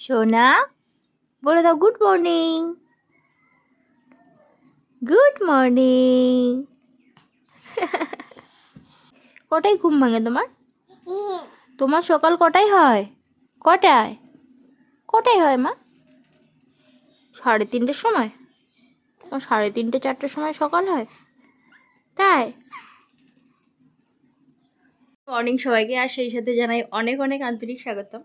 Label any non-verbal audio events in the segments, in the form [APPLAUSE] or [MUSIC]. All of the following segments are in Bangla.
সোনা, বলে দাও গুড মর্নিং গুড মর্নিং কটায় ঘুম ভাঙে তোমার? তোমার সকাল কটায় হয়? কটায়? কটায় হয় মা? সাড়ে তিনটের সময়? ও সাড়ে তিনটে, চারটের সময় সকাল হয়? তাই? মর্নিং সবাইকে, আর সেই সাথে জানাই অনেক অনেক আন্তরিক স্বাগতম।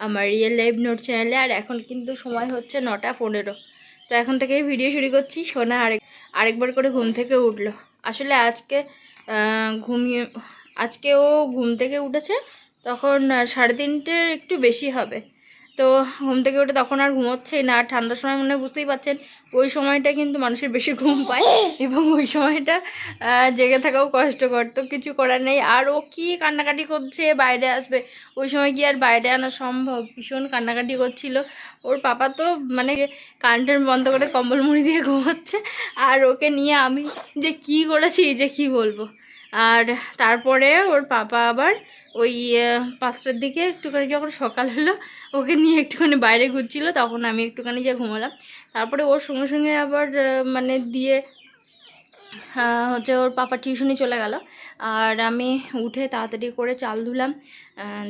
আমার রিয়েল লাইভ নোট চ্যানেলে আর এখন কিন্তু সময় হচ্ছে নটা পনেরো। তো এখন থেকে ভিডিও শুরু করছি। সোনা আরেক আরেকবার করে ঘুম থেকে উঠল। আসলে আজকে ঘুমিয়ে, আজকে ও ঘুম থেকে উঠেছে, তখন সাড়ে তিনটের একটু বেশি হবে। তো ঘুম থেকে উঠে তখন আর ঘুমোচ্ছেই না ঠান্ডার সময় মনে বুঝতেই পারছেন, ওই সময়টা কিন্তু মানুষের বেশি ঘুম পায় এবং ওই সময়টা জেগে থাকাও কষ্টকর। তো কিছু করার নেই, আর ও কি কান্নাকাটি করছে, বাইরে আসবে, ওই সময় কি আর বাইরে আনা সম্ভব? ভীষণ কান্নাকাটি করছিল। ওর পাপা তো মানে কারেন্টের বন্ধ করে কম্বল মুড়ি দিয়ে ঘুমোচ্ছে, আর ওকে নিয়ে আমি যে কি করেছি যে কি বলব? আর তারপরে ওর পাপা আবার ওই পাঁচটার দিকে একটুখানি যখন সকাল হলো, ওকে নিয়ে একটুখানি বাইরে ঘুরছিল, তখন আমি একটুখানি যে ঘুমালাম। তারপরে ওর সঙ্গে সঙ্গে আবার মানে দিয়ে হচ্ছে ওর পাপা টিউশনি চলে গেল। আর আমি উঠে তাড়াতাড়ি করে চাল ধুলাম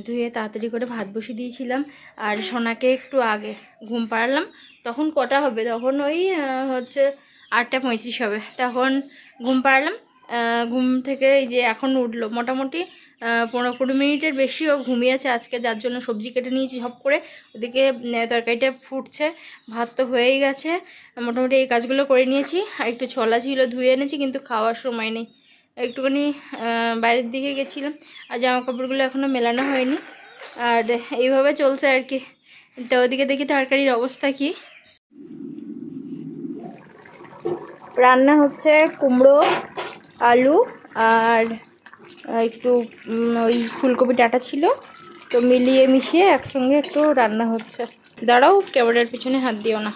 ধুয়ে তাড়াতাড়ি করে ভাত বসিয়ে দিয়েছিলাম। আর সোনাকে একটু আগে ঘুম পাড়ালাম। তখন কটা হবে? তখন ওই হচ্ছে আটটা পঁয়ত্রিশ হবে। তখন ঘুম পাড়ালাম ঘুম থেকে যে এখন উঠল। মোটামুটি পনেরো কুড়ি মিনিটের বেশি ও ঘুমিয়েছে। আজকে যার জন্য সবজি কেটে নিয়েছি সব করে। ওদিকে তরকারিটা ফুটছে, ভাত তো হয়েই গেছে। মোটামুটি এই কাজগুলো করে নিয়েছি। আর একটু ছোলা ছিল, ধুয়ে এনেছি, কিন্তু খাওয়ার সময় নেই। একটুখানি বাইরের দিকে গেছিলাম। আর জামা কাপড়গুলো এখনও মেলানো হয়নি। আর এইভাবে চলছে আর কি। তো ওদিকে দেখি তরকারির অবস্থা কি। রান্না হচ্ছে কুমড়ো, আলু, আর একটু ওই ফুলকপি ডাটা ছিল, তো মিলিয়ে মিশিয়ে একসঙ্গে একটু রান্না হচ্ছে। দাঁড়াও, ক্যামেরার পিছনে হাত দিও না।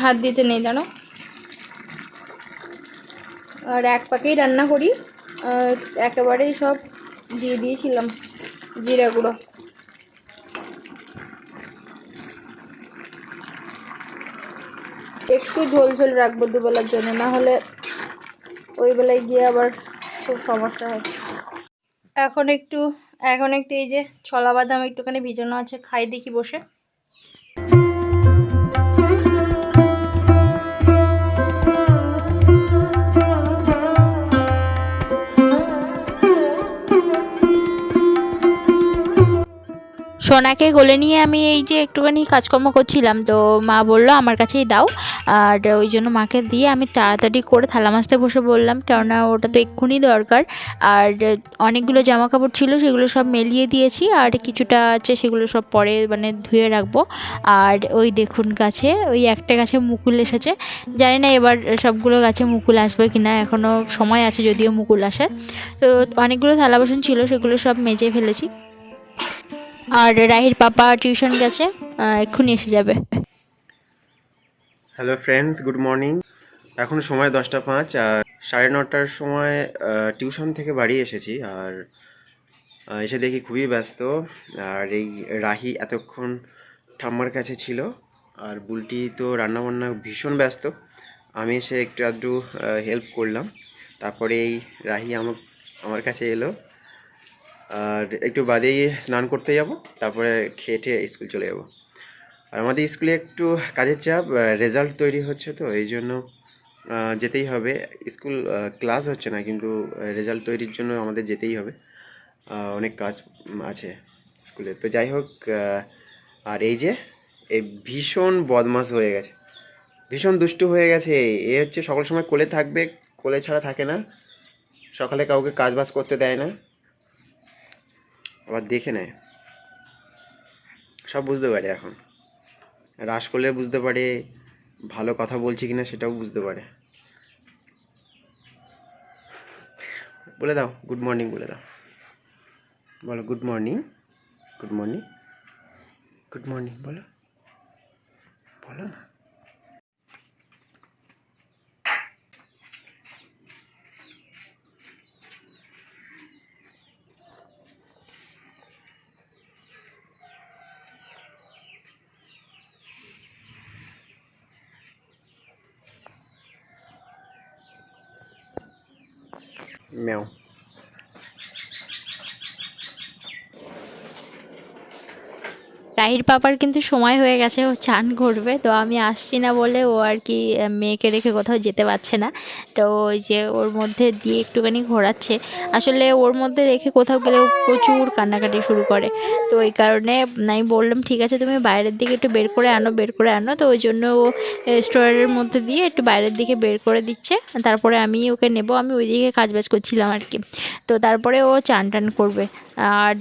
হাত দিতে নেই, দাঁড়াও। আর এক পাকেই রান্না করি একেবারেই সব দিয়ে দিয়েছিলাম, জিরা গুঁড়ো। একটু ঝোল ঝোল রাখব দুবেলার জন্য, না হলে ওই বেলায় গিয়ে আবার খুব সমস্যা হচ্ছে এখন একটু এখন একটু এই যে ছলা বাদাম একটুখানি ভিজানো আছে, খাই দেখি বসে। সোনাকে কোলে নিয়ে আমি এই যে একটুখানি কাজকর্ম করছিলাম, তো মা বলল, আমার কাছেই দাও। আর ওই জন্য মাকে দিয়ে আমি তাড়াতাড়ি করে থালা মাছতে বসে বললাম, কেননা ওটা তো এক্ষুনি দরকার। আর অনেকগুলো জামা কাপড় ছিল, সেগুলো সব মেলিয়ে দিয়েছি, আর কিছুটা আছে, সেগুলো সব পরে মানে ধুয়ে রাখব। আর ওই দেখুন গাছে, ওই একটা গাছে মুকুল এসেছে। জানি না এবার সবগুলো গাছে মুকুল আসবে কি না এখনও সময় আছে যদিও মুকুল আসার। তো অনেকগুলো থালা বাসন ছিল, সেগুলো সব মেজে ফেলেছি। আর রাহির পাপা টিউশন গেছে এক্ষুনি এসে যাবে। Hello friends, good morning. এখন সময় দশটা পাঁচ, আর সাড়ে নটার সময় টিউশন থেকে বাড়ি এসেছি, আর এসে দেখি খুবই ব্যস্ত, আর এই রাহি এতক্ষণ ঠাম্মার কাছে ছিল, আর বুলটি তো রান্নাবান্না ভীষণ ব্যস্ত। আমি এসে একটু আধটু হেল্প করলাম, তারপরে এই রাহি আমার আমার কাছে এলো আর একটু বাদেই স্নান করতে যাব, তারপরে খেয়ে টেয়ে স্কুল চলে যাব। আর আমাদের স্কুলে একটু কাজের চাপ রেজাল্ট তৈরি হচ্ছে তো, এই জন্য যেতেই হবে। স্কুল ক্লাস হচ্ছে না, কিন্তু রেজাল্ট তৈরির জন্য আমাদের যেতেই হবে। অনেক কাজ আছে স্কুলে। তো যাই হোক আর এই যে, এই ভীষণ বদমাস হয়ে গেছে। ভীষণ দুষ্টু হয়ে গেছে এ হচ্ছে সকল সময় কোলে থাকবে, কোলে ছাড়া থাকে না। সকালে কাউকে কাজ বাজ করতে দেয় না। আবার দেখে নেয়। সব বুঝতে পারে এখন। রাস করলে বুঝতে পারে ভালো কথা বলছি কিনা সেটাও বুঝতে পারে। বলে দাও গুড মর্নিং বলে দাও। বলো good morning good morning good morning বলো। বলো না। ম্যাও রাহির পাপার কিন্তু সময় হয়ে গেছে, ও চান করবে, তো আমি আসছি না বলে ও আর কি মেয়েকে রেখে কোথাও যেতে পারছে না। তো ওই যে ওর মধ্যে দিয়ে একটুখানি ঘোরাচ্ছে। আসলে ওর মধ্যে রেখে কোথাও গেলে প্রচুর কান্নাকাটি শুরু করে। তো এই কারণে আমি বললাম, ঠিক আছে, তুমি বাইরের দিকে একটু বের করে আনো, বের করে আনো। তো ওই জন্য ও স্টোরের মধ্যে দিয়ে একটু বাইরের দিকে বের করে দিচ্ছে। তারপরে আমি ওকে নেব। আমি ওই দিকে কাজবাজ করছিলাম আর কি। তো তারপরে ও চান টান করবে। আর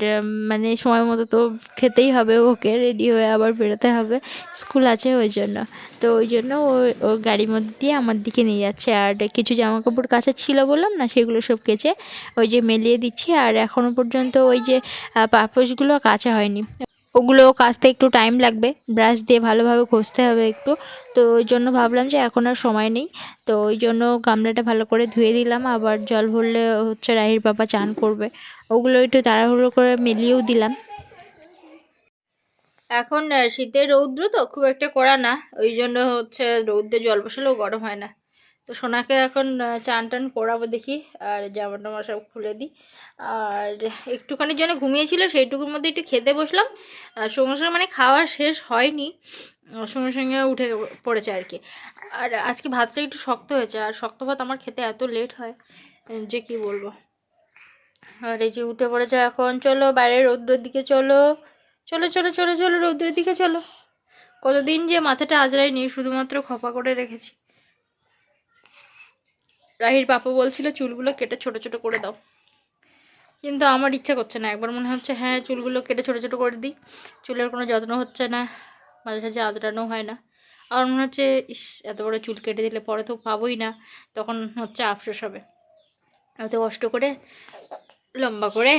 মানে সময় মতো তো খেতেই হবে ওকে। রেডি হয়ে আবার বেরোতে হবে। স্কুল আছে ওই জন্য। তো ওই জন্য ও ও গাড়ির মধ্যে দিয়ে আমার দিকে নিয়ে যাচ্ছে। আর কিছু জামা কাপড় কাছে ছিল বললাম না, সেগুলো সব কেচে ওই যে মেলিয়ে দিচ্ছি। আর এখনও পর্যন্ত ওই যে পাপোশগুলো কাচা হয়নি। ওগুলো কাচতে একটু টাইম লাগবে। ব্রাশ দিয়ে ভালোভাবে ঘষতে হবে একটু। তো ওই জন্য ভাবলাম যে এখন আর সময় নেই। তো ওই জন্য গামলাটা ভালো করে ধুয়ে দিলাম। আবার জল ভরলে হচ্ছে রাহির বাবা চান করবে। ওগুলো একটু তাড়াহুড়ো করে মেলিয়েও দিলাম। এখন শীতের রৌদ্র তো খুব একটা করা না। ওই জন্য হচ্ছে রৌদ্রে জল বসালেও গরম হয় না। তো সোনাকে এখন চান টান করাবো দেখি, আর জামা টামা সব খুলে দিই। আর একটুখানির জন্য ঘুমিয়েছিল, সেইটুকুর মধ্যে একটু খেতে বসলাম। সঙ্গে সঙ্গে মানে খাওয়া শেষ হয়নি সঙ্গে সঙ্গে উঠে পড়েছে আর কি। আর আজকে ভাতটা একটু শক্ত হয়েছে, আর শক্ত ভাত আমার খেতে এত লেট হয় যে কি বলব। আর এই যে উঠে পড়েছে এখন, চলো বাইরে রৌদ্রের দিকে চলো। চলো চলো চলো চলো রৌদ্রের দিকে চলো। কতদিন যে মাথাটা আজরাই আজরাইনি শুধুমাত্র খপা করে রেখেছি। রাহির পাপা বলছিল, চুলগুলো কেটে ছোট ছোট করে দাও। কিন্তু আমার ইচ্ছা করছে না। একবার মনে হচ্ছে হ্যাঁ চুলগুলো কেটে ছোট ছোট করে দিই। চুলের কোনো যত্ন হচ্ছে না, মাঝে সাঝে আজরানো হয় না। আর মনে হচ্ছে, ইস, এত বড় চুল কেটে দিলে পরে তো পাবোই না। তখন হচ্ছে আফসোস হবে। এত কষ্ট করে, লম্বা করে,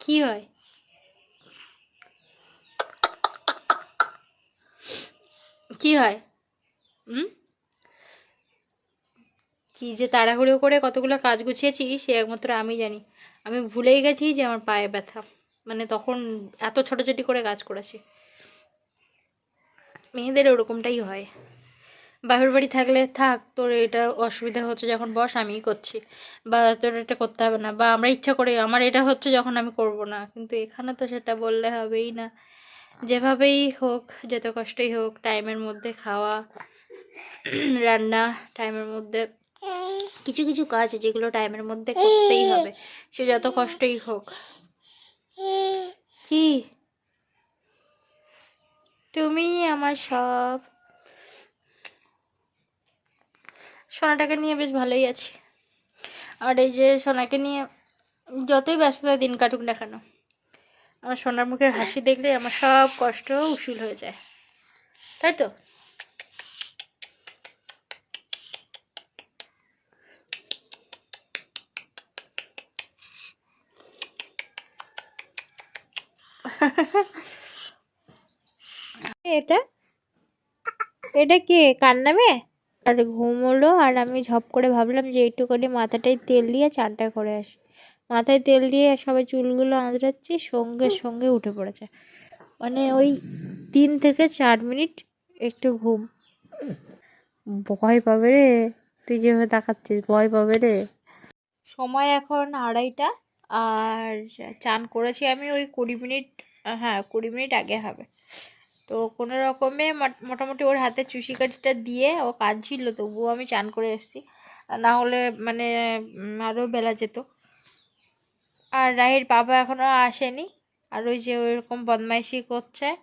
কি হয়? কি হয়? হুম? কি যে তাড়াহুড়ো করে কতগুলো কাজ গুছিয়েছি, সে একমাত্র আমি জানি। আমি ভুলেই গেছি যে আমার পায়ে ব্যথা। মানে তখন এত ছোটাছুটি করে কাজ করেছি। মেয়েদের ওরকমটাই হয়। বাপের বাড়ি থাকলে থাক, তোর এটা অসুবিধা হচ্ছে যখন বস, আমিই করছি। বা তোর এটা করতে হবে না, বা আমরা ইচ্ছা করে, আমার এটা হচ্ছে যখন আমি করব না। কিন্তু এখানে তো সেটা বললে হবেই না। যেভাবেই হোক, যত কষ্টই হোক, টাইমের মধ্যে খাওয়া, রান্না, টাইমের মধ্যে কিছু কিছু কাজ যেগুলো টাইমের মধ্যে করতেই হবে। সে যত কষ্টই হোক। কি? তুমি আমার সব। সোনাটাকে নিয়ে বেশ ভালোই আছি। আর এই যে সোনাকে নিয়ে যতই ব্যস্ততা দিন কাটুক না কেন, আমার সোনার মুখের হাসি দেখলে আমার সব কষ্ট উসুল হয়ে যায়। তাই তো? এটা? এটা কে, কার নামে? আর ঘুম হলো আর আমি ঝপ করে ভাবলাম যে একটুখানি মাথাটায় তেল দিয়ে চানটা করে আসি। মাথায় তেল দিয়ে সবাই চুলগুলো আঁচড়াচ্ছি, সঙ্গে সঙ্গে উঠে পড়েছে। মানে ওই তিন থেকে চার মিনিট একটু ঘুম। ভয় পাবে রে, তুই যেভাবে তাকাচ্ছিস, ভয় পাবে রে। সময় এখন আড়াইটা, আর চান করেছি আমি ওই কুড়ি মিনিট হ্যাঁ কুড়ি মিনিট আগে হবে। তো কোনো রকমে মোট- মোটামুটি ওর হাতে চুষি কাঠিটা দিয়ে ও কাঁদছিল, তবুও আমি চান করে এসেছি। না হলে মানে আরও বেলা যেত। আর রাহির বাবা এখনও আসেনি। আর ওই যে ওইরকম বদমাইশি করছে।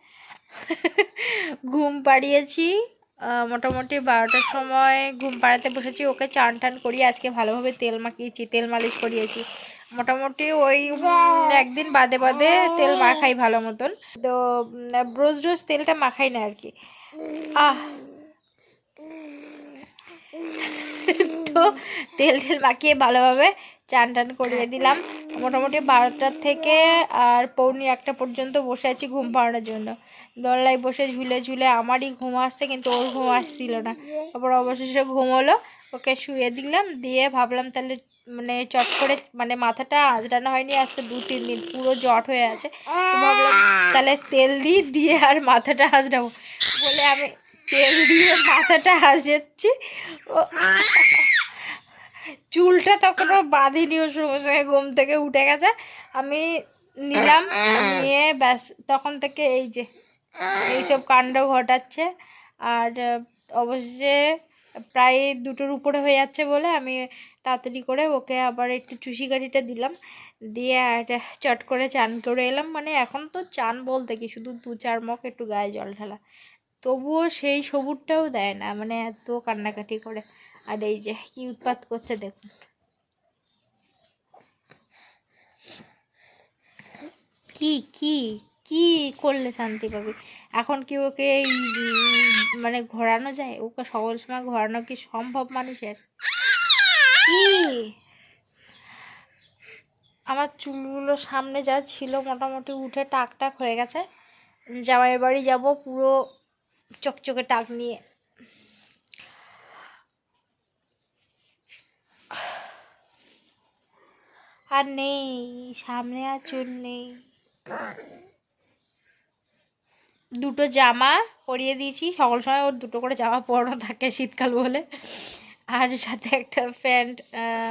[LAUGHS] ঘুম পাড়িয়েছি। মোটামুটি বারোটার সময় ঘুম পাড়াতে বসেছি ওকে চান টান করিয়ে আজকে ভালোভাবে তেল মাখিয়েছি তেল মালিশ করিয়েছি। মোটামুটি ওই একদিন বাদে বাদে তেল মাখাই ভালো মতন। তো উম, রোজ রোজ তেলটা মাখাই না আর কি। আহ। তো তেল টেল মাখিয়ে ভালোভাবে চান টান করিয়ে দিলাম। মোটামুটি বারোটার থেকে আর পৌনে একটা পর্যন্ত বসে আছি ঘুম পাড়ানোর জন্য। দোলনায় বসে ঝুলে ঝুলে আমারই ঘুম আসছে, কিন্তু ওর ঘুম আসছিল না। তারপর অবশেষে ঘুম হলো ওকে শুয়ে দিলাম, দিয়ে ভাবলাম তাহলে মানে চট করে মানে মাথাটা আঁচড়ানো হয়নি আজকে দু, তিন দিন পুরো জট হয়ে আছে। ভাবলাম তাহলে তেল দিই, দিয়ে আর মাথাটা আঁচড়াবো। বলে আমি তেল দিয়ে মাথাটা হাসিয়েছি ও, চুলটা তখনও বাঁধিনি ওর সঙ্গে সঙ্গে, ঘুম থেকে উঠে গেছে। আমি নিলাম, নিয়ে ব্যাস, তখন থেকে এই যে এইসব কাণ্ড ঘটাচ্ছে। আর অবশ্যই প্রায় দুটোর উপরে হয়ে যাচ্ছে বলে আমি তাড়াতাড়ি করে ওকে আবার একটু চুষি কাঠিটা দিলাম। দিয়ে আর চট করে চান করে এলাম। মানে এখন তো চান বলতে কি, শুধু দু চার মগ একটু গায়ে জল ঢালা। তবুও সেই সবুরটাও দেয় না মানে এত কান্নাকাটি করে। আর এই যে কি উৎপাত করছে দেখুন। কি কি? কি করলে শান্তি পাবি? এখন কি ওকে মানে ঘোরানো যায়? ওকে সকল সময় ঘোরানো কি সম্ভব মানুষের? কি? আমার চুলগুলো সামনে যা ছিল মোটামুটি উঠে টাক টাক হয়ে গেছে। জামাই বাড়ি যাব পুরো চকচকে টাক নিয়ে। আর নেই, সামনে আর চুল নেই। দুটো জামা পরিয়ে দিয়েছি। সকল সময় ওর দুটো করে জামা পরানো থাকে শীতকাল বলে। আর সাথে একটা প্যান্ট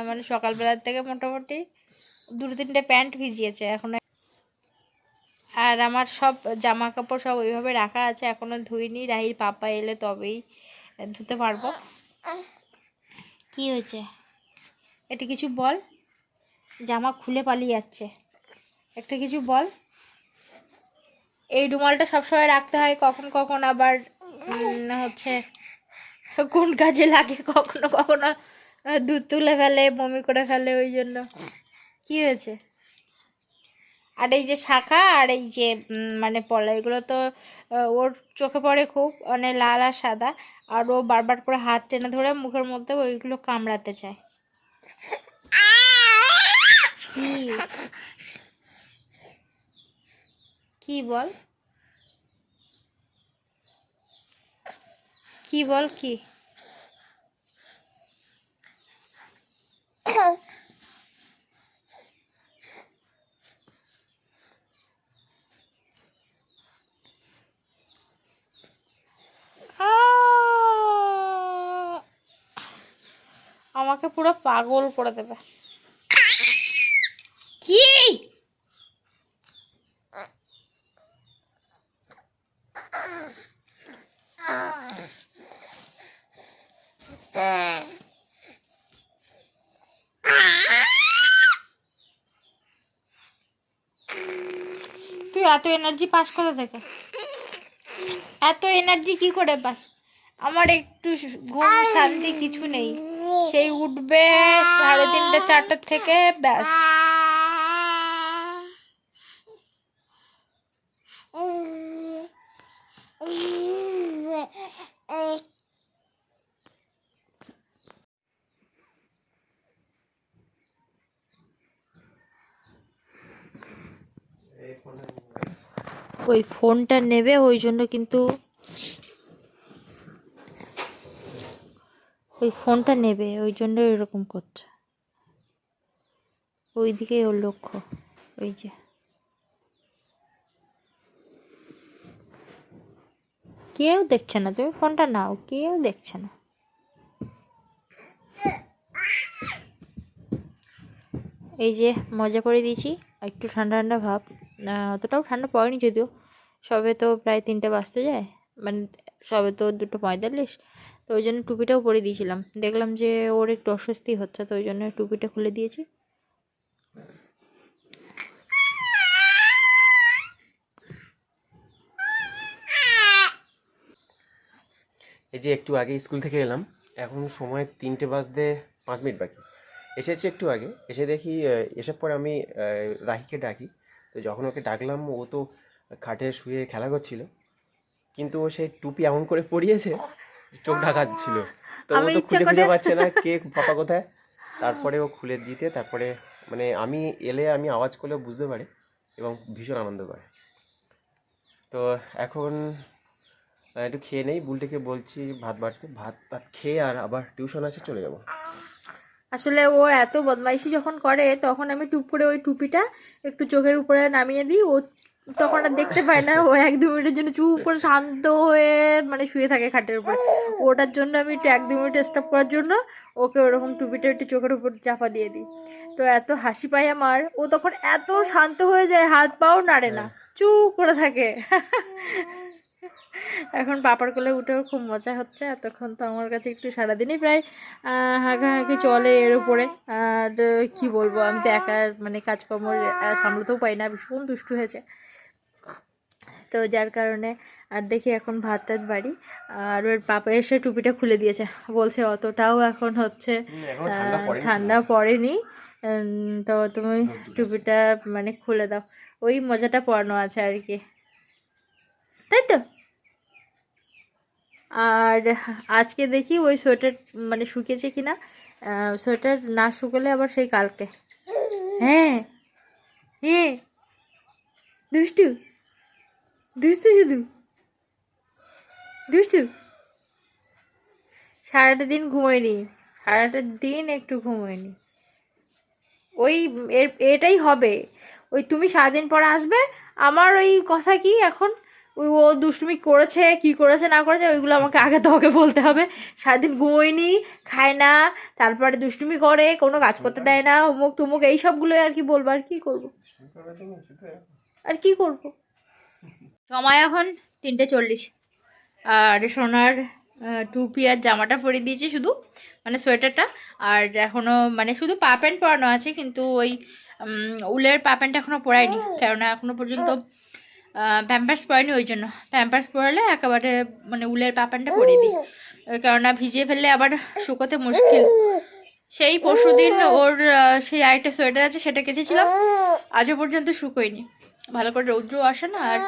মানে সকালবেলার থেকে মোটামুটি দুটো তিনটে প্যান্ট ভিজিয়েছে এখন। আর আমার সব জামা কাপড় সব ওইভাবে রাখা আছে এখনও ধুইনি। রাহির পাপা এলে তবেই ধুতে পারব। কি হয়েছে? এটা কিছু বল। জামা খুলে পালিয়ে যাচ্ছে। একটা কিছু বল। এই রুমালটা সবসময় রাখতে হয় কখন কখন আবার হচ্ছে কোন কাজে লাগে কখনো কখনো দুধ তুলে ফেলে বমি করে ফেলে ওই জন্য। কি হয়েছে? আর এই যে শাখা আর এই যে মানে পলা এগুলো তো ওর চোখে পড়ে খুব মানে লাল আর সাদা। আর ও বারবার করে হাত টেনে ধরে মুখের মধ্যে ওইগুলো কামড়াতে চায়। কি? কি বল? কি বল কি? আমাকে পুরো পাগল করে দেবে। কি? তুই এত এনার্জি পাস কোথা থেকে? এত এনার্জি কি করে পাস? আমার একটু ঘুম শান্তি কিছু নেই। সেই উঠবে সাড়ে তিনটে, চারটার থেকে ব্যাস। ওই ফোনটা নেবে, ওই জন্য কিন্তু ওই ফোনটা নেবে, ওই জন্য এরকম করছে। ওই দিকেই ওর লক্ষ্য, ওই যে। কেউ দেখছে না, তুমি ফোনটা নাও, কেউ দেখছে না। এই যে মজা করে দিয়েছি, একটু ঠান্ডা ঠান্ডা ভাব। অতটাও ঠান্ডা পড়েনি যদিও। সবে তো প্রায় তিনটে বাজতে যায় মানে সবে তো দুটো পঁয়তাল্লিশ, তো ওই জন্য টুপিটাও পরে দিয়েছিলাম। দেখলাম যে ওর একটু অস্বস্তি হচ্ছে, তো ওই জন্য টুপিটা খুলে দিয়েছি। এই যে একটু আগে স্কুল থেকে এলাম, এখন সময় তিনটে বাজতে পাঁচ মিনিট বাকি। এসেছি একটু আগে, এসে দেখি এসব পরে আমি রাহিকে ডাকি। তো যখন ওকে ডাকলাম ও তো খাটে শুয়ে খেলা করছিল কিন্তু ও সেই টুপি এমন করে পরিয়েছে চোখ ঢাকাচ্ছিল তো ও তো খুঁজে খুঁজে পাচ্ছে না কে পাপা কোথায়। তারপরে ও খুলে দিতে তারপরে মানে আমি এলে আমি আওয়াজ করলেও বুঝতে পারে এবং ভীষণ আনন্দ পায় তো এখন একটু খেয়ে নেই বুলটিকে বলছি ভাত বাড়তে। ভাত ভাত খেয়ে আর আবার টিউশন আছে চলে যাব। আসলে ও এত বদমাইশি যখন করে তখন আমি টুপ করে ওই টুপিটা একটু চোখের উপরে নামিয়ে দিই। ও তখন আর দেখতে পায় না ও এক দু মিনিটের জন্য চুপ করে শান্ত হয়ে মানে শুয়ে থাকে খাটের উপরে। ওটার জন্য আমি একটু এক দু মিনিট স্টপ করার জন্য ওকে ওরকম টুপিটা একটু চোখের উপর চাপা দিয়ে দিই। তো এত হাসি পায় আমার। ও তখন এত শান্ত হয়ে যায় হাত পাও নাড়ে না চুপ করে থাকে। এখন পাপার কোলে উঠেও খুব মজা হচ্ছে। এতক্ষণ তো আমার কাছে একটু সারাদিনই প্রায় আহ, হাঁকাহাঁকি চলে এর উপরে। আর কি বলব আমি তো একা মানে কাজকর্ম সামলাতেও পাই না ভীষণ দুষ্টু হয়েছে। তো যার কারণে আর দেখি এখন ভাত টাত বাড়ি। আর ওর পাপা এসে টুপিটা খুলে দিয়েছে। বলছে অতটাও এখন হচ্ছে আহ, ঠান্ডা পড়েনি। উম, তো তুমি টুপিটা মানে খুলে দাও। ওই মজাটা পড়ানো আছে আর কি। তাই তো? আর আজকে দেখি ওই সোয়েটার মানে শুকিয়েছে কিনা। সোয়েটার না শুকোলে আবার সেই কালকে। হ্যাঁ। হ্যাঁ। দুষ্টু। দুষ্টু শুধু। দুষ্টু। সারাটা দিন ঘুমোয়নি। সারাটা দিন একটু ঘুমোয়নি। ওই এটাই হবে। ওই তুমি সারাদিন পরে আসবে। আমার ওই কথা কি এখন? ও দুষ্টুমি করেছে কি করেছে না করেছে ওইগুলো আমাকে আগে তোমাকে বলতে হবে। সারাদিন ঘুমোয়নি খায় না তারপরে দুষ্টুমি করে কোনো কাজ করতে দেয় না অমুক তুমুক এই সবগুলো আর কি বলব আর কি করব? আর কি করব? সময় এখন তিনটে চল্লিশ। আর সোনার টুপি আর জামাটা পরিয়ে দিয়েছি শুধু মানে সোয়েটারটা। আর এখনও মানে শুধু পা প্যান্ট পরানো আছে কিন্তু ওই উলের পা প্যান্ট এখনও পরাইনি কেননা এখনও পর্যন্ত প্যাম্পার্স পরাইনি ওই জন্য। প্যাম্পার্স পরালে একেবারে মানে উলের পা প্যান্টটা পরিয়ে দিই কেননা ভিজিয়ে ফেললে আবার শুকোতে মুশকিল। সেই পরশু দিন ওর সেই আরেকটা সোয়েটার আছে, সেটা কেচেছিলাম। আজও পর্যন্ত শুকোয়নি। ভালো করে রৌদ্রও আসে না আর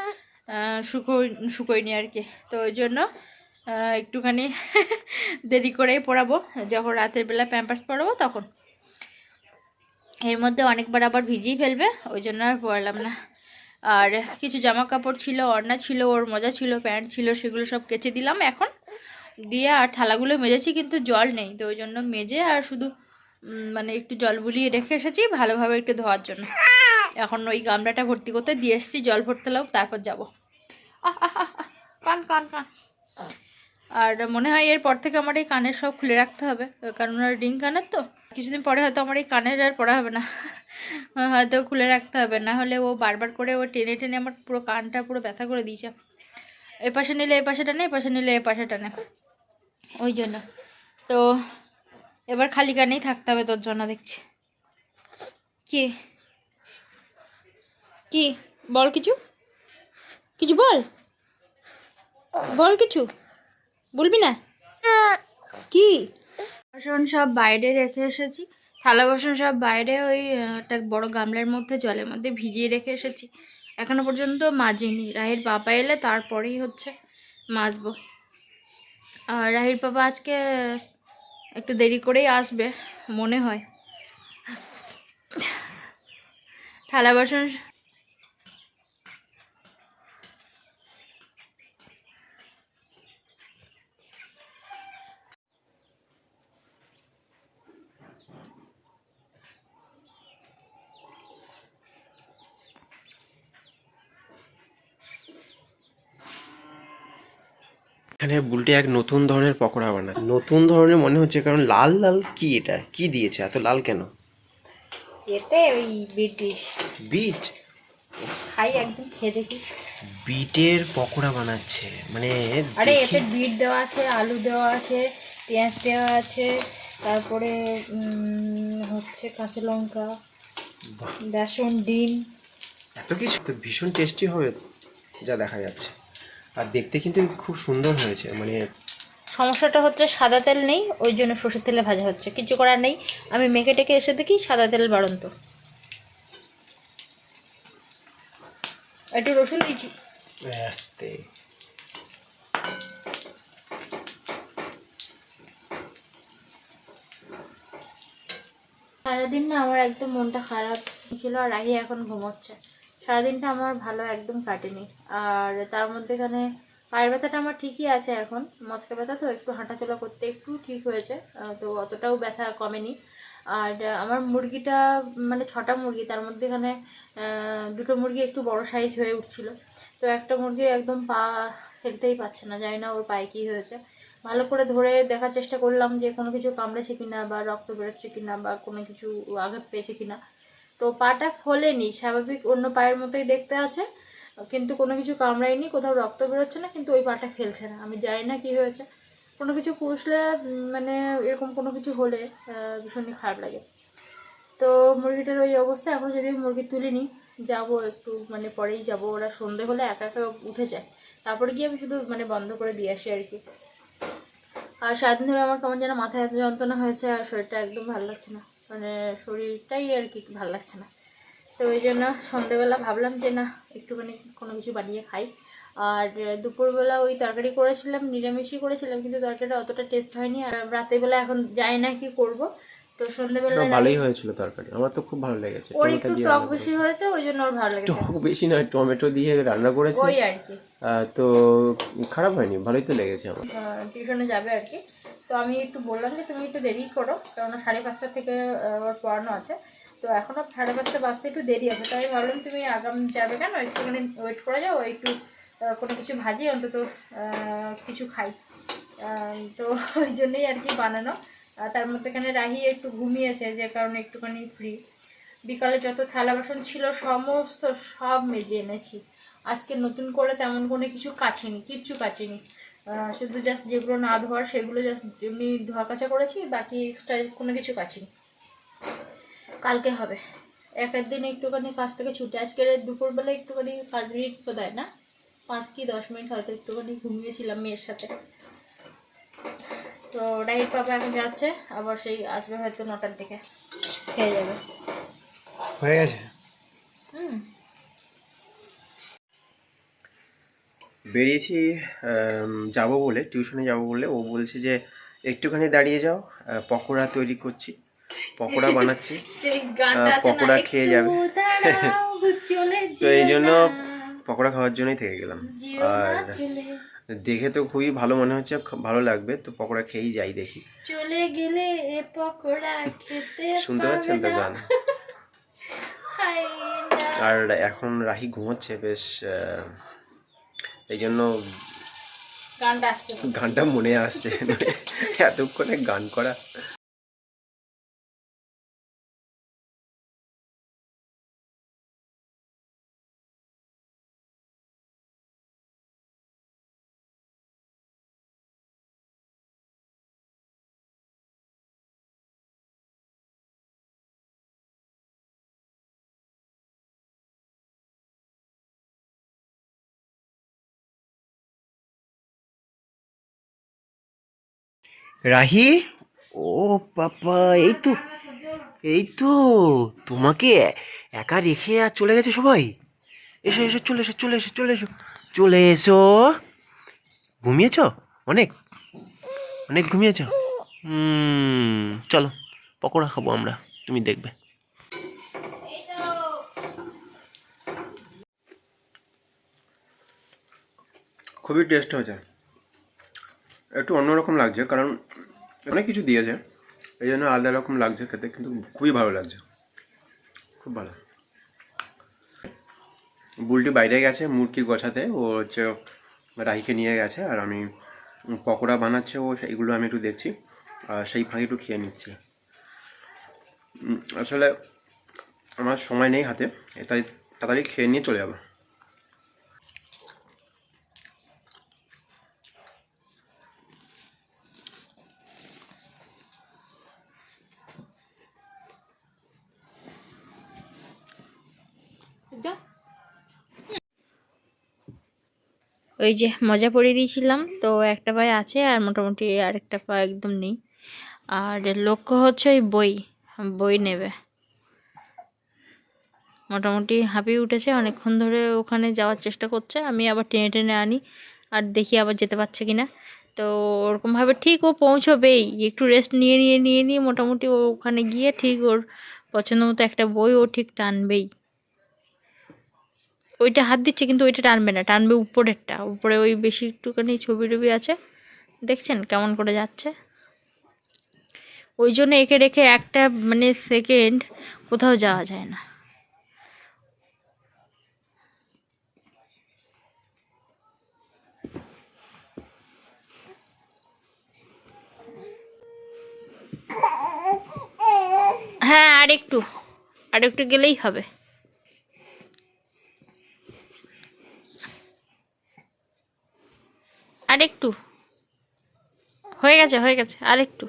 শুকো শুকোয়নি আর কি। তো ওই জন্য একটুখানি [LAUGHS] দেরি করেই পরাবো যখন রাতের বেলা প্যাম্পার্স পরাবো তখন। এর মধ্যে অনেকবার আবার ভিজিয়ে ফেলবে, ওই জন্য আর পরালাম না। আর কিছু জামা কাপড় ছিল অর্ণা ছিল, ওর মজা ছিল, প্যান্ট ছিল, সেগুলো সব কেচে দিলাম। এখন দিয়ে আর থালাগুলো মেজেছি, কিন্তু জল নেই, তো ওই জন্য মেজে আর শুধু মানে একটু জল বুলিয়ে রেখে এসেছি, ভালোভাবে একটু ধোয়ার জন্য। এখন ওই গামলাটা ভর্তি করতে দিয়ে এসেছি, জল ভরতে লাগ তারপর যাব। কান কান কান। আর মনে হয় এরপর থেকে আমার এই কানের সব খুলে রাখতে হবে, কারণ ওর রিং কানের তো। কিছুদিন পরে হয়তো আমার এই কানের আর পড়া হবে না। হয়তো খুলে রাখতে হবে। না হলে ও বারবার করে ও টেনে টেনে আমার পুরো কানটা পুরো ব্যথা করে দিয়েছে। এ পাশে নিলে এ পাশে টানে এ পাশে নিলে এ পাশে টানে ওই জন্য। তো এবার খালি কানেই থাকতে হবে তোর জন্য, দেখছি। কি? কি? বল কিছু? কিছু বল? বল কিছু? বলবি না? কি? বাসন সব বাইরে রেখে এসেছি। থালা বাসন সব বাইরে ওই একটা বড় গামলার মধ্যে জলের মধ্যে ভিজিয়ে রেখে এসেছি। এখনও পর্যন্ত মাজিনি। রাহির বাবা এলে তারপরেই হচ্ছে মাজবো। আর রাহির বাবা আজকে একটু দেরি করেই আসবে, মনে হয়। থালা বাসন এখানে বুলটে এক নতুন ধরনের পকোড়া বানায়। নতুন ধরনের মনে হচ্ছে কারণ লাল লাল কি এটা? কি দিয়েছে? এত লাল কেন? এতে ওই ব্রিটিশ। বিট? খাই একদম খেয়ে দেখি। বিটের পকোড়া বানাচ্ছে। মানে আরে এতে বিট দেওয়া আছে আলু দেওয়া আছে পেঁয়াজ দেওয়া আছে তারপরে হচ্ছে কাঁচা লঙ্কা বেসন ডিম। এত কিছু? তো ভীষণ টেস্টি হবে যা দেখা যাচ্ছে। আর দেখতে কিন্তু খুব সুন্দর হয়েছে মানে সমস্যাটা হচ্ছে সাদা তেল নেই ওই জন্য সর্ষের তেলে ভাজা হচ্ছে। কিছু করার নেই আমি মেখে টেকে এসে দেখি সাদা তেল বাড়ন্ত। একটু রসুন দিয়েছি আস্তে সারাদিন না আমার একদম মনটা খারাপ ছিল আর রাহি এখন ঘুমোচ্ছে। সারাদিনটা আমার ভালো একদম কাটেনি। আর তার মধ্যে এখানে পায়ের ব্যথাটা আমার ঠিকই আছে এখন। মচকা ব্যথা তো, একটু হাঁটাচলা করতে একটু ঠিক হয়েছে তো অতটাও ব্যথা কমেনি। আর আমার মুরগিটা মানে ছটা মুরগি, তার মধ্যে এখানে দুটো মুরগি একটু বড় সাইজ হয়ে উঠছিল। তো একটা মুরগি একদম পা ফেলতেই পারছে না, জানি না ওর পায়ে কী হয়েছে। ভালো করে ধরে দেখার চেষ্টা করলাম যে কোনো কিছু কামড়েছে কিনা বা রক্ত বেরোচ্ছে কিনা বা কোনো কিছু আঘাত পেয়েছে কিনা। তো পাটা ফোলেনি, স্বাভাবিক অন্য পায়ের মতোই দেখতে আছে, কিন্তু কোনো কিছু কামড়ায়নি, কোথাও রক্ত বেরোচ্ছে না, কিন্তু ওই পাটা ফেলছে না। আমি জানি না কি হয়েছে। কোনো কিছু পুষলে মানে এরকম কোনো কিছু হলে ভীষণই খারাপ লাগে। তো মুরগিটার ওই অবস্থা, এখন যদি মুরগি তুলিনি যাব একটু মানে পরেই যাব। ওরা সন্ধে হলে একা একা উঠে যায়। তারপরে গিয়ে আমি শুধু মানে বন্ধ করে দিয়ে আসি আর কি। আর সারাদিন ধরে আমার কেমন যেন মাথায় এত যন্ত্রণা হয়েছে, আর শরীরটা একদম ভালো লাগছে না। মানে শরীরটাই আর কি ভালো লাগছে না। তো ওই জন্য সন্ধেবেলা ভাবলাম যে না, একটুখানি কোনো কিছু বানিয়ে খাই। আর দুপুরবেলা ওই তরকারি করেছিলাম, নিরামিষই করেছিলাম, কিন্তু তরকারিটা অতটা টেস্ট হয়নি। আর রাতেরবেলা এখন যাই না কি করব তো সন্ধেবেলা না, ভালোই হয়েছিল তরকারি। আমার তো খুব ভালো লেগেছে। ওর একটু টক বেশি হয়েছে ওই জন্য ওর ভালো লেগেছে। টক বেশি নয় টমেটো দিয়ে রান্না করেছে। ওই আর কি। তো খারাপ হয়নি ভালোই তো লেগেছে আমার। টিউশনে যাবে আর কি। তো আমি একটু বললাম যে তুমি একটু দেরি করো কারণ সাড়ে পাঁচটা থেকে ওর পড়ানো আছে। তো এখনও সাড়ে পাঁচটা বাজতে একটু দেরি আছে। তাই ভাবলাম তুমি আগাম যাবে কেন? একটুখানি ওয়েট করে যাও একটু কোনো কিছু ভাজি অন্তত কিছু খাই। তো ওই জন্যই আর কি বানানো। তার মধ্যেখানে রাহি একটু ঘুমিয়েছে যে কারণে একটুখানি ফ্রি বিকালে যত থালা বাসন ছিল সমস্ত সব মেজে এনেছি। আজকে নতুন করে তেমন কোনো কিছু কাচিনি কিচ্ছু আহ, শুধু জাস্ট যেগুলো না ধোয়ার সেগুলো জাস্ট এমনি ধোয়া কাচা করেছি বাকি এক্সট্রা কোনো কিছু কাচিনি কালকে হবে। এক একদিন একটুখানি কাজ থেকে ছুটে আজকের দুপুরবেলা একটুখানি পাঁচ মিনিট তো দেয় না। পাঁচ কি দশ মিনিট হয়তো একটুখানি ঘুমিয়েছিলাম মেয়ের সাথে। তো রাইট পাপা এখন যাচ্ছে আবার সেই আসবে হয়তো নটার দিকে। খেয়ে যাবে। হয়ে গেছে? হুম। বেরিয়েছি যাব বলে টিউশনে যাব বলে। ও বলছে যে একটুখানি দাঁড়িয়ে যাও পকোড়া তৈরি করছি। পকোড়া বানাচ্ছি। [LAUGHS] পকোড়া খেয়ে যাবে। [LAUGHS] তো এই জন্য পকোড়া খাওয়ার জন্যই থেকে গেলাম। আর দেখে তো খুবই ভালো মনে হচ্ছে ভালো লাগবে। তো পকোড়া খেয়েই যাই দেখি। চলে গেলে এ পকোড়া খেতে শুনতে পাচ্ছেন তো গান? আর এখন রাহি ঘুমোচ্ছে বেশ এই জন্য গানটা মনে আসছে। এতক্ষণে গান করা। রাহি? ও পাপা এই তো এই তো, তোমাকে একা রেখে আর চলে গেছে সবাই? এসো এসো, চলে এসো চলে এসো চলে এসো চলে এসো। ঘুমিয়েছ? অনেক অনেক ঘুমিয়েছ? চলো, পকোড়া খাব আমরা, তুমি দেখবে। খুবই টেস্ট হয়েছে। একটু অন্যরকম লাগছে, কারণ অনেক কিছু দিয়েছে, এই জন্য আলাদা রকম লাগছে খেতে, কিন্তু খুবই ভালো লাগছে। খুব ভালো। বুলটি বাইরে গেছে মুরগি গোছাতে, ও হচ্ছে রাহিকে নিয়ে গেছে, আর আমি পকোড়া বানাচ্ছে ও, সেইগুলো আমি একটু দেখছি, আর সেই ফাঁকে একটু খেয়ে নিচ্ছি। আসলে আমার সময় নেই হাতে, তাই তাড়াতাড়ি খেয়ে নিয়ে চলে যাব। ওই যে মজা পড়িয়ে দিয়েছিলাম। তো একটা পায়ে আছে আর মোটামুটি আরেকটা পা একদম নেই। আর লক্ষ্য হচ্ছে ওই বই বই নেবে। মোটামুটি হাঁপিয়ে উঠেছে, অনেকক্ষণ ধরে ওখানে যাওয়ার চেষ্টা করছে। আমি আবার টেনে টেনে আনি আর দেখি আবার যেতে পারছে কি না তো ওরকমভাবে ঠিক ও পৌঁছবেই। একটু রেস্ট নিয়ে নিয়ে নিয়ে নিয়ে মোটামুটি ও ওখানে গিয়ে ঠিক ওর পছন্দ মতো একটা বই ও ঠিক টানবেই। ওইটা হাত দিচ্ছে, কিন্তু ওইটা টানবে না, টানবে উপরেরটা। উপরে ওই বেশি একটুখানি ছবি টবি আছে। দেখছেন কেমন করে যাচ্ছে? ওই জন্য একে রেখে একটা মানে সেকেন্ড কোথাও যাওয়া যায় না। হ্যাঁ আর একটু আর একটু গেলেই হবে আর একটু হয়ে গেছে হয়ে গেছে। আর একটু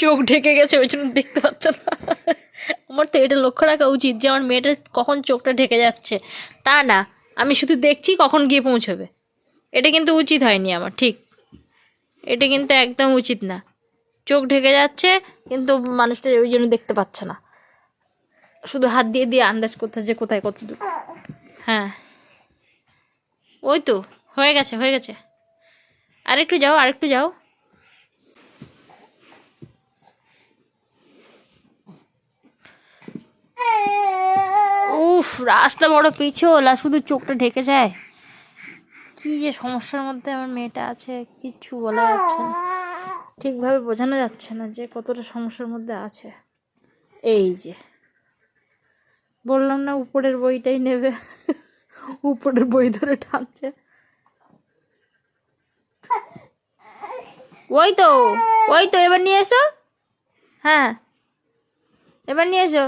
চোখ ঢেকে গেছে, ওই জন্য দেখতে পাচ্ছ না। আমার তো এটা লক্ষ্য রাখা উচিত যে আমার মেয়েটার কখন চোখটা ঢেকে যাচ্ছে। তা না, আমি শুধু দেখছি কখন গিয়ে পৌঁছবে। এটা কিন্তু উচিত হয়নি আমার, ঠিক। এটা কিন্তু একদম উচিত না। চোখ ঢেকে যাচ্ছে, কিন্তু মানুষটা ওই জন্য দেখতে পাচ্ছে না। শুধু হাত দিয়ে দিয়ে আন্দাজ করতে যে কোথায় কত দূর হ্যাঁ। ওই তো, হয়ে গেছে হয়ে গেছে। আরেকটু যাও আরেকটু যাও। উফ, রাস্তা বড় পিছোলা শুধু চোখটা ঢেকে যায়। কি যে সমস্যার মধ্যে আমার মেয়েটা আছে, কিচ্ছু বলা যাচ্ছে না। ঠিকভাবে বোঝানো যাচ্ছে না যে কতটা সমস্যার মধ্যে আছে। এই যে। বললাম না, উপরের বইটাই নেবে। উপরের বই ধরে টানছে। ওই তো ওই তো, এবার নিয়ে এসো। হ্যাঁ এবার নিয়ে এসো।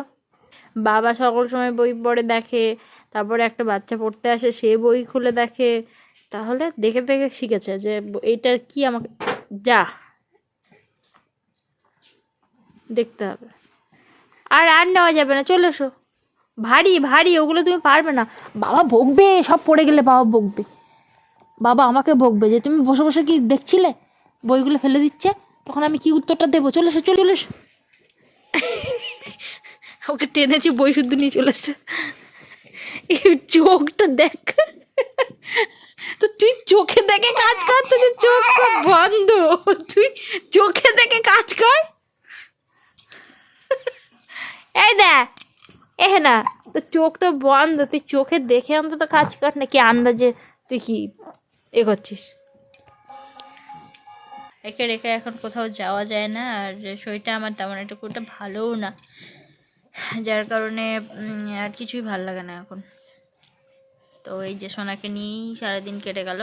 বাবা সকল সময় বই পড়ে দেখে, তারপরে একটা বাচ্চা পড়তে আসে, সে বই খুলে দেখে। তাহলে দেখে দেখে শিখেছে যে এইটা কি আমাকে, যা, দেখতে হবে। আর আর নেওয়া যাবে না, চলে এসো। ভারী ভারী, ওগুলো তুমি পারবে না। বাবা বকবে সব পড়ে গেলে বাবা বকবে বাবা আমাকে বকবে যে তুমি বসে বসে কি দেখছিলে? বইগুলো ফেলে দিচ্ছে, তখন আমি কি উত্তরটা দেবো? চলে এসো চলে এসো। ওকে টেনেছি বই শুদ্ধ নিয়ে চলে এসছে চোখটা দেখ। তো তুই চোখে দেখে কাজ কর, তো চোখ বন্ধ। তুই চোখে দেখে কাজ কর। এই দেখ এ না, তো চোখ তো বন্ধ, তুই চোখে দেখে অন্তত কাজ কর, নাকি আন্দাজে তুই কি এ করছিস? একে রেখে এখন কোথাও যাওয়া যায় না, আর শরীরটা আমার তেমন একটা খুব ভালোও না। যার কারণে আর কিছুই ভালো লাগে না এখন। তো এই যে সোনাকে নিয়েই সারাদিন কেটে গেল।